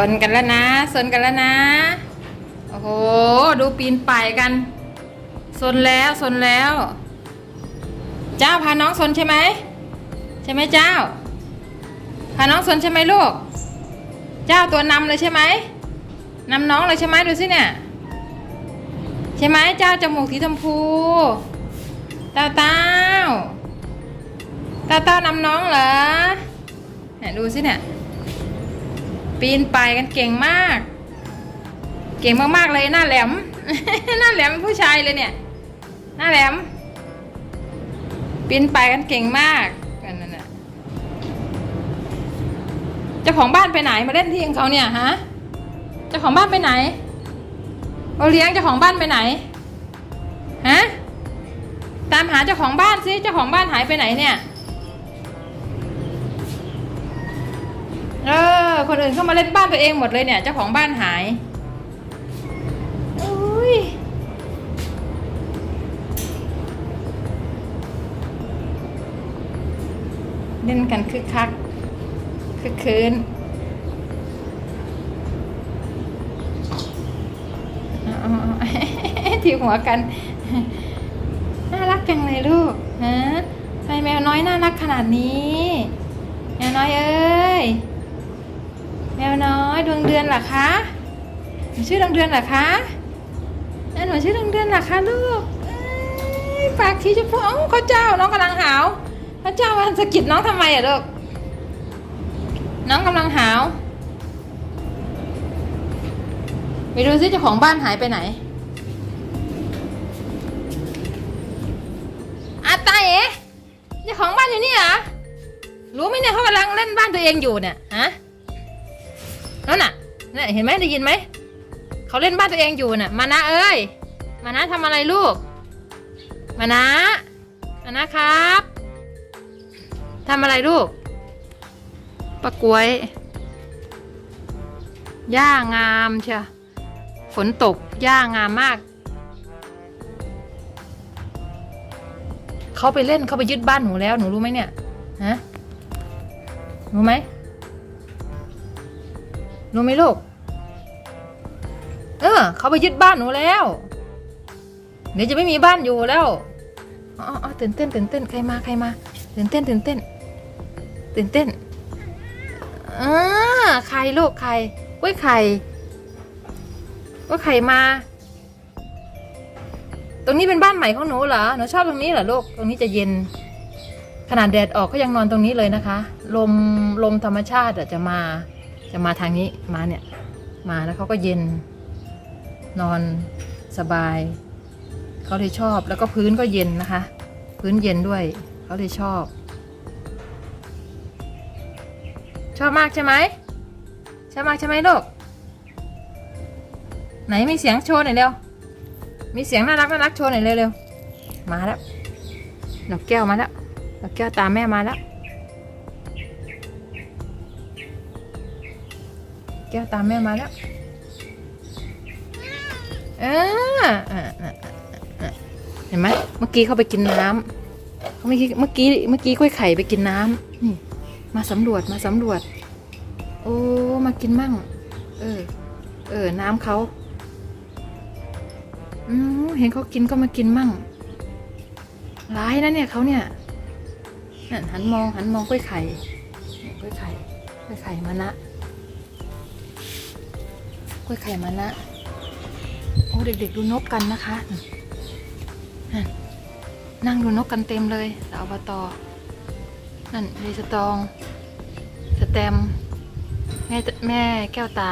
สนกันแล้วนะ สนกันแล้วนะ โอ้โห ดูปีนป่ายกัน สนแล้วสนแล้ว เจ้าพาน้องสนใช่ไหม ใช่ไหมเจ้า พาน้องสนใช่ไหมลูก เจ้าตัวนำเลยใช่ไหมนำน้องเลยใช่ไหมดูสิเนี่ย ใช่ไหมเจ้าจมูกสีชมพูเต้าเต้าเต้าเต้านำน้องเหรอเนี่ยดูสิเนี่ย ปีนป่ายกันเก่งมาก เก่งมากๆเลยหน้าแหลม หน้าแหลมผู้ชายเลยเนี่ย หน้าแหลม ปีนป่ายกันเก่งมากนั่นน่ะเจ้าของบ้านไปไหนมาเล่นที่ของเขาเนี่ยฮะเจ้าของบ้านไปไหนโอเลี้ยงเจ้าของบ้านไปไหนฮะตามหาเจ้าของบ้านสิเจ้าของบ้านหายไปไหนเนี่ย เออ คนอื่นเข้ามาเล่นบ้านตัวเองหมดเลยเนี่ย เจ้าของบ้านหายอุ้ยเล่นกันคึกคักคึกคืนเอาๆที่หัวกัน น่ารักจังเลยลูกฮะทำไมแมวน้อยน่ารักขนาดนี้ แมวน้อยเอ้ย แมวน้อยดวงเดือนเหรอคะหนูชื่อดวงเดือนเหรอคะแล้วหนูชื่อดวงเดือนเหรอคะลูกปากสีชมพูเอ้าเขาเจ้าน้องกำลังหาวเขาเจ้ามันสะกิดน้องทำไมอะลูกน้องกำลังหาวไปดูซิเจ้าของบ้านหายไปไหนอาตาเอ๋เจ้าของบ้านอยู่นี่เหรอรู้ไหมเนี่ยเขากำลังเล่นบ้านตัวเองอยู่เนี่ยฮะ นั่นน่ะนี่นเห็นไหมได้ยินไหม เขาเล่นบ้านตัวเองอยู่น่ะ มานะเอ้ย มานะทำอะไรลูก มานะ มานะครับทำอะไรลูกปะกล้วยหญ้างามเชียฝนตกหญ้างามมาก เขาไปเล่นเขาไปยึดบ้านหนูแล้วหนูรู้ไหมเนี่ย ฮะ รู้ไหม รู้ไหมลูก เออ เขาไปยึดบ้านหนูแล้ว เดี๋ยวจะไม่มีบ้านอยู่แล้วอ๋ออ๋อตื่นเต้นตื่นเต้นใครมาใครมาตื่นเต้นตื่นเต้นตื่นเต้นอ่าใครลูกใครกล้วยไข่กล้วยไข่มา ตรงนี้เป็นบ้านใหม่ของหนูเหรอหนูชอบตรงนี้เหรอลูกตรงนี้จะเย็น ขนาดแดดออกก็ยังนอนตรงนี้เลยนะคะ ลมลมธรรมชาติอจะมา จะมาทางนี้มาเนี่ย มาแล้วเขาก็เย็น นอนสบาย เขาเลยชอบแล้วก็พื้นก็เย็นนะคะ พื้นเย็นด้วย เขาเลยชอบ ชอบมากใช่ไหมชอบมากใช่ไหมลูกไหนมีเสียงโชว์หน่อยเร็ว มีเสียงน่ารักน่ารักโชว์หน่อยเร็วๆมาแล้วดอกแก้วมาแล้วดอกแก้วตามแม่มาแล้ว ก้วตามแม่มาแล้วเออเออเห็นไหมเมื่อกี้เขาไปกินน้ำเขาเมื่อกี้เมื่อกี้เมื่อกี้กล้วยไข่ไปกินน้ำนี่ มาสำรวจมาสำรวจ โอ้มากินมั่ง เออ เออ น้ำเขาอืมเห็นเขากินก็มากินมั่งร้ายนะเนี่ยเขาเนี่ยหันมองหันมองกล้วยไข่กล้วยไข่กล้วยไข่มานะ กล้วยไข่มานะโอ้เด็กๆดูนกกันนะคะนั่นนั่งดูนกกันเต็มเลยสาวอบตนั่นเรสตอง สแตม แม่แม่แก้วตา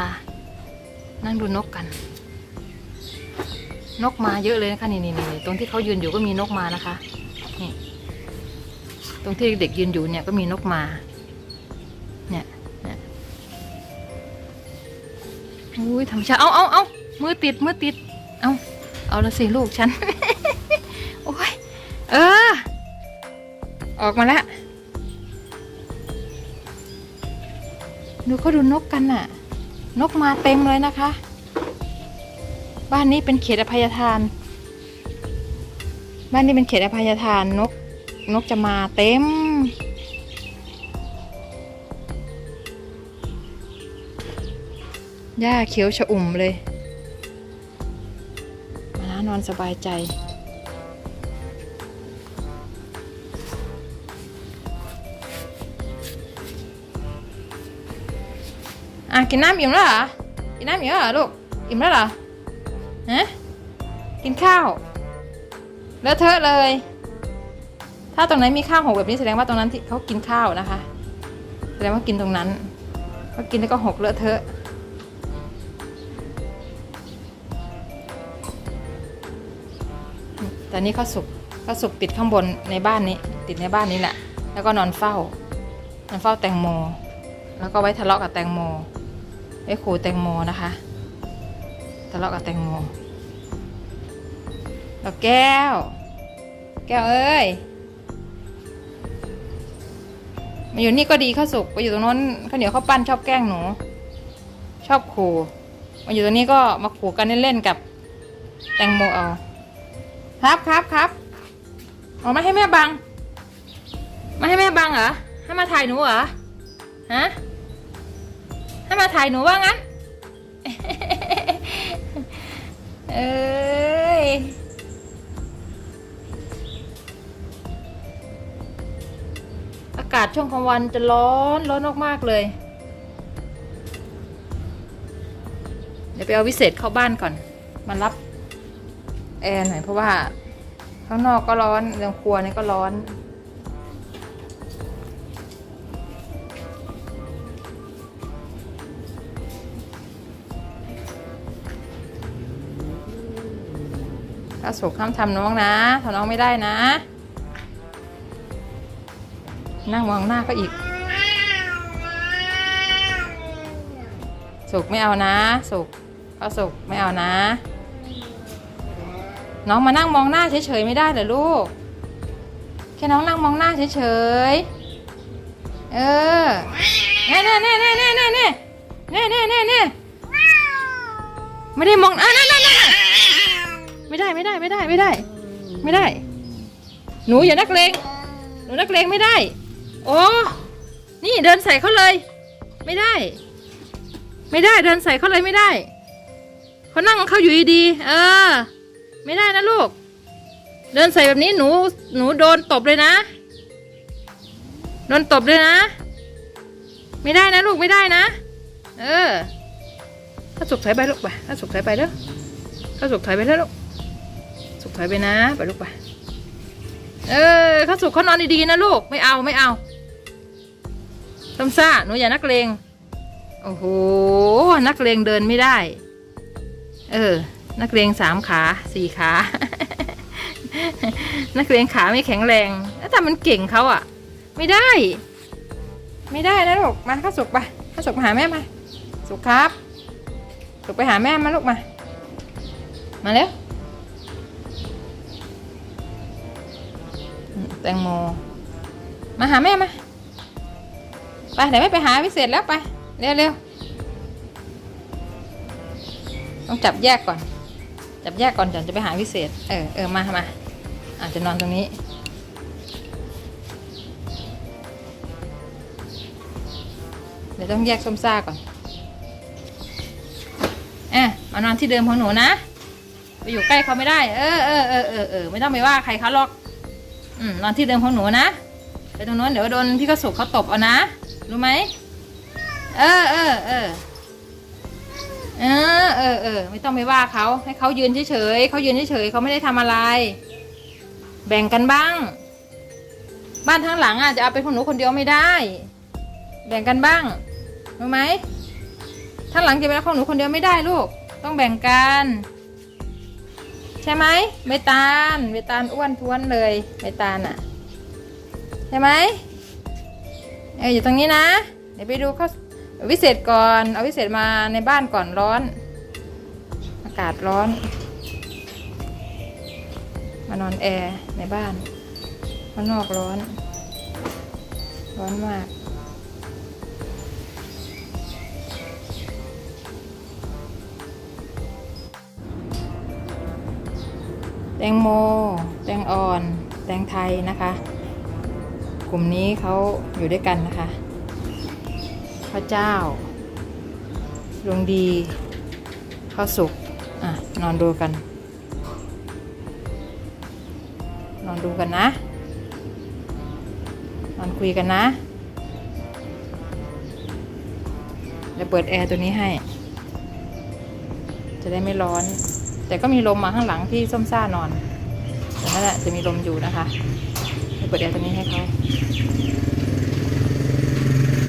นั่งดูนกกัน นกมาเยอะเลยนะคะนี่นี่นี่ตรงที่เขายืนอยู่ก็มีนกมานะคะนี่ตรงที่เด็กยืนอยู่เนี่ยก็มีนกมา อุ้ยธรรมชาติเอาเอาเอามือติดมือติด เอาเอาละสิลูกฉัน โอ้ย เออ ออกมาแล้ว ดูเขาดูนกกันน่ะ นกมาเต็มเลยนะคะ บ้านนี้เป็นเขตอภัยทาน บ้านนี้เป็นเขตอภัยทานนก นกจะมาเต็ม หญ้าเขียวชอุ่มเลยมานะนอนสบายใจ อะกินน้ำอิ่มแล้วเหรอ กินน้ำอิ่มแล้วเหรอลูก อิ่มแล้วเหรอฮะกินข้าวเลอะเทอะเลย ถ้าตรงไหนมีข้าวหกแบบนี้แสดงว่าตรงนั้นที่เขากินข้าวนะคะ แสดงว่ากินตรงนั้นก็กินแล้วก็หกเลอะเทอะ แต่นี่เขาสุกเขาสุกติดข้างบนในบ้านนี้ ติดในบ้านนี้แหละ แล้วก็นอนเฝ้านอนเฝ้าแตงโม แล้วก็ไว้ทะเลาะกับแตงโมไว้ขู่แตงโมนะคะทะเลาะกับแตงโมแล้วแก้ว แก้วเอ้ยมาอยู่นี่ก็ดีข้าวสุกไปอยู่ตรงโน้นข้าวเหนียวข้าวปั้นชอบแกล้งหนู ชอบขู่มาอยู่ตรงนี้ก็มาขู่กันเล่นๆกับแตงโมเอา ครับครับครับออกมาให้แม่บัง มาให้แม่บังเหรอ ให้มาถ่ายหนูเหรอ ฮะ ให้มาถ่ายหนูว่างั้น เอ้ยอากาศช่วงกลางวันจะร้อนร้อนมากๆเลย เดี๋ยวไปเอาวิเศษเข้าบ้านก่อน มารับ แอร์หน่อยเพราะว่าข้างนอกก็ร้อนในครัวนี่ก็ร้อน ถ้าสุกห้ามทำน้องนะทำน้องไม่ได้นะ นั่งมองหน้าก็อีก สุกไม่เอานะ สุกก็สุกไม่เอานะ น้องมานั่งมองหน้าเฉยๆไม่ได้เหรอลูก แค่น้องนั่งมองหน้าเฉยๆ เออเน่เน่เน่เน่เน่เน่เน่เน่เน่เน่เน่ไม่ได้มองอะนั่นนั่นนั่นไม่ได้ไม่ได้ไม่ได้ไม่ได้ ไม่ได้ หนูอย่านักเลง หนูนักเลงไม่ได้ โอ้นี่เดินใส่เขาเลย ไม่ได้ ไม่ได้เดินใส่เขาเลยไม่ได้เขานั่งของเขาอยู่ดีๆเออ ไม่ได้นะลูก เดินใส่แบบนี้หนูหนูโดนตบเลยนะ โดนตบเลยนะ ไม่ได้นะลูกไม่ได้นะ เออถ้าสุกถอยไปลูกไปถ้าสุกถอยไปเด้อถ้าสุกถอยไปเด้อลูกสุกถอยไปนะไปลูกไปเออข้าสุกเขานอนดีๆนะลูกไม่เอาไม่เอาต้มซ่าหนูอย่านักเลงโอ้โหนักเลงเดินไม่ได้ เออ นักเลงสามขาสี่ขา นักเลงขาไม่แข็งแรงแล้วแต่มันเก่งเขาอะไม่ได้ ไม่ได้นะลูกมาข้าสุกไปข้าสุกมาหาแม่มา สุกครับ สุกไปหาแม่มาลูกมา มาเร็วแตงโม มาหาแม่มา ไปเดี๋ยวแม่ไปหาพิเศษแล้วไป เร็วเร็วต้องจับแยกก่อน จับแยกก่อนก่อนจะไปหาพิเศษ เออเออมามาอาจจะนอนตรงนี้ เดี๋ยวต้องแยกส้มซ่าก่อนเอะมานอนที่เดิมของหนูนะ ไปอยู่ใกล้เขาไม่ได้ เออเออเออเออเออไม่ต้องไปว่าใครเขาหรอก อืมนอนที่เดิมของหนูนะ ไปตรงโน้นเดี๋ยวโดนพี่กระสุกเขาตบเอานะ รู้ไหม เออเออเออ เออเออเออไม่ต้องไปว่าเขาให้เขายืนเฉยๆเขายืนเฉยๆเขาไม่ได้ทำอะไร แบ่งกันบ้าง บ้านทั้งหลังอะจะเอาไปของหนูคนเดียวไม่ได้ แบ่งกันบ้างรู้ไหมทั้งหลังจะเป็นของหนูคนเดียวไม่ได้ลูก ต้องแบ่งกันใช่ไหมใบตาลใบตาลอ้วนท้วนเลยใบตาลอะใช่ไหมเอออยู่ตรงนี้นะ เดี๋ยวไปดูเขา เขาวิเศษก่อน เอาวิเศษมาในบ้านก่อนร้อน อากาศร้อน มานอนแอร์ในบ้านข้างนอกร้อน ร้อนมากแตงโม แตงอ่อน แตงไทยนะคะ กลุ่มนี้เขาอยู่ด้วยกันนะคะ พระเจ้าดวงดีข้าวสุกอะนอนดูกัน นอนดูกันนะ นอนคุยกันนะเดี๋ยวเปิดแอร์ตัวนี้ให้ จะได้ไม่ร้อน แต่ก็มีลมมาข้างหลังที่ส้มซ่านอนแต่นั่นแหละจะมีลมอยู่นะคะเปิดแอร์ตัวนี้ให้เขา